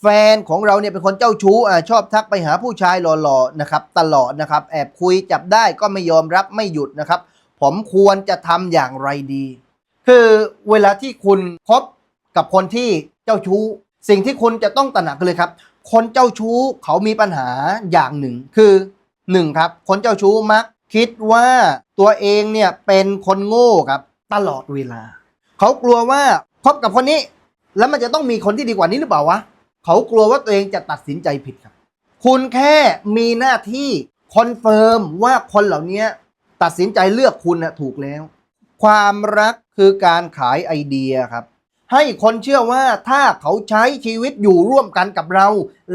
แฟนของเราเนี่ยเป็นคนเจ้าชู้อ่าชอบทักไปหาผู้ชายหล่อๆนะครับตลอดนะครับ แอบคุยจับได้ก็ไม่ยอมรับไม่หยุดนะครับ ผมควรจะทำอย่างไรดี คือเวลาที่คุณคบกับคนที่เจ้าชู้ สิ่งที่คุณจะต้องตระหนักเลยครับ คนเจ้าชู้เขามีปัญหาอย่างหนึ่ง คือหนึ่งครับ คนเจ้าชู้มัก คิดว่าตัวเองเนี่ยเป็นคนโง่ครับตลอดเวลา เขากลัวว่าคบกับคนนี้ แล้วมันจะต้องมีคนที่ดีกว่านี้หรือเปล่าวะ เขากลัวว่าตัวเองจะตัดสินใจผิดครับ คุณแค่มีหน้าที่คอนเฟิร์มว่าคนเหล่านี้ตัดสินใจเลือกคุณนะถูกแล้ว ความรักคือการขายไอเดียครับ ให้คนเชื่อว่าถ้าเขาใช้ชีวิตอยู่ร่วมกันกับเรา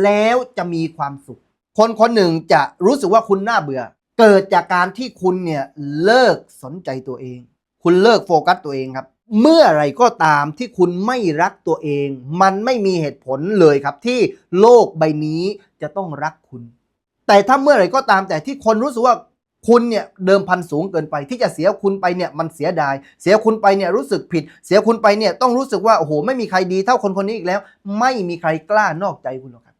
แล้วจะมีความสุข คนคนหนึ่งจะรู้สึกว่าคุณน่าเบื่อ เกิดจากการที่คุณเนี่ยเลิกสนใจตัวเอง คุณเลิกโฟกัสตัวเองครับ เมื่อไรก็ตามที่คุณไม่รักตัวเอง มันไม่มีเหตุผลเลยครับที่โลกใบนี้จะต้องรักคุณ แต่ถ้าเมื่อไรก็ตามแต่ที่คนรู้สึกว่าคุณเนี่ยเดิมพันสูงเกินไปที่จะเสียคุณไปเนี่ยมันเสียดาย เสียคุณไปเนี่ยรู้สึกผิด เสียคุณไปเนี่ยต้องรู้สึกว่าโอ้โหไม่มีใครดีเท่าคนคนนี้อีกแล้ว ไม่มีใครกล้านอกใจคุณหรอกครับ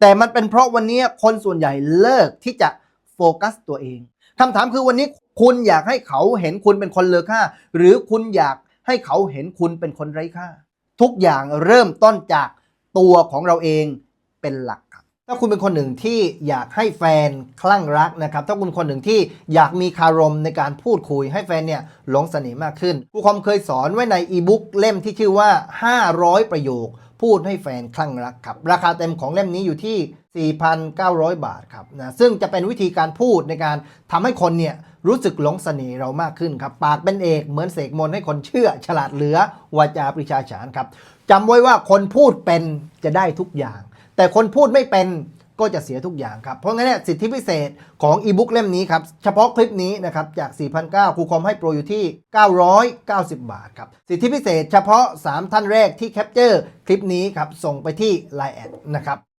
แต่มันเป็นเพราะวันนี้คนส่วนใหญ่เลิกที่จะโฟกัสตัวเองคำถามคือวันนี้คุณอยากให้เขาเห็นคุณเป็นคนเลอค่า หรือคุณอยาก ให้เขาเห็นคุณเป็นคนไร้ค่า ทุกอย่างเริ่มต้นจากตัวของเราเองเป็นหลักครับ ถ้าคุณเป็นคนหนึ่งที่อยากให้แฟนคลั่งรักนะครับ ถ้าคุณคนหนึ่งที่อยากมีคารมในการพูดคุยให้แฟนเนี่ยหลงเสน่ห์มากขึ้นครูคอมเคยสอนไว้ในอีบุ๊กเล่มที่ชื่อว่า 500 ประโยค พูดให้แฟนคลั่งรักครับ ราคาเต็มของเล่มนี้อยู่ที่ 4,900 บาทครับนะซึ่งจะเป็นวิธีการพูดในการทำให้คนเนี่ยรู้สึกหลงเสน่ห์เรามากขึ้นครับ ปากเป็นเอกเหมือนเสกมนให้คนเชื่อ ฉลาดเหลือวาจาปริชาฉานครับจำไว้ว่าคนพูดเป็นจะได้ทุกอย่าง แต่คนพูดไม่เป็น ก็จะเสียทุกอย่างครับ เพราะงั้นเนี่ยสิทธิพิเศษของอีบุ๊กเล่มนี้ครับ เฉพาะคลิปนี้นะครับ จาก 4,900ครูคอมให้โปรอยู่ที่ 990 บาทครับ สิทธิพิเศษเฉพาะ 3 ท่านแรกที่แคปเจอร์คลิปนี้ครับ ส่งไปที่ Line แอดนะครับ